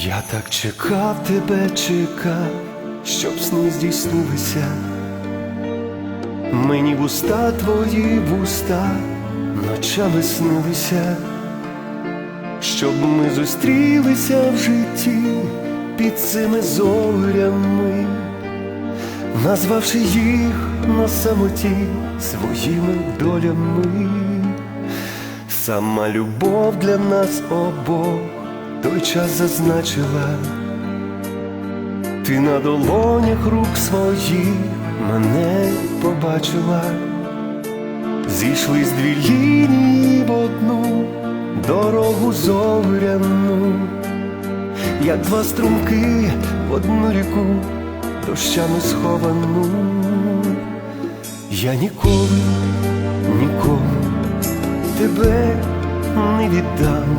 Я так чекав тебе, чекав, щоб сни здійснилися. Мені вуста твої вуста ночами снилися, щоб ми зустрілися в житті під цими зорями, назвавши їх на самоті своїми долями. Сама любов для нас обох той час зазначила, ти на долонях рук своїх мене побачила, зійшлись дві лінії в одну дорогу зоряну, як два струмки в одну ріку, дощами сховану. Я ніколи, нікому тебе не віддам.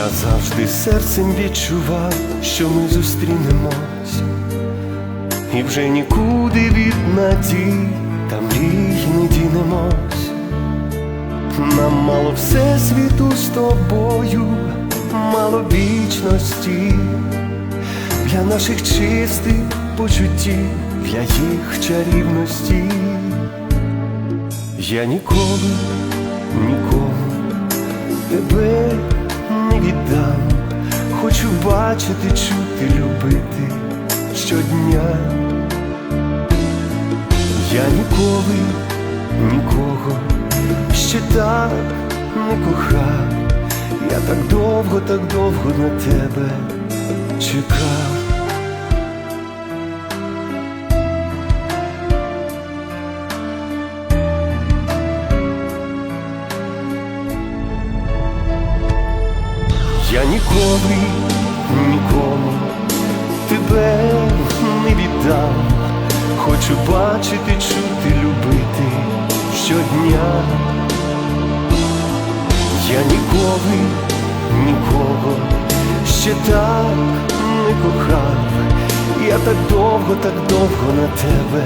Я завжди серцем відчував, що ми зустрінемось, і вже нікуди від надій та мрій не дінемось. Нам мало всесвіту з тобою, мало вічності для наших чистих почуттів, для їх чарівності. Я ніколи, нікому тебе не віддам, хочу бачити, чути, любити щодня. Я ніколи нікого ще так не кохав, я так довго, так довго на тебе чекав. Я нікому тебе не віддам. Хочу бачити, чути, любити щодня. Я ніколи, нікого ще так не кохав. Я так довго, так довго на тебе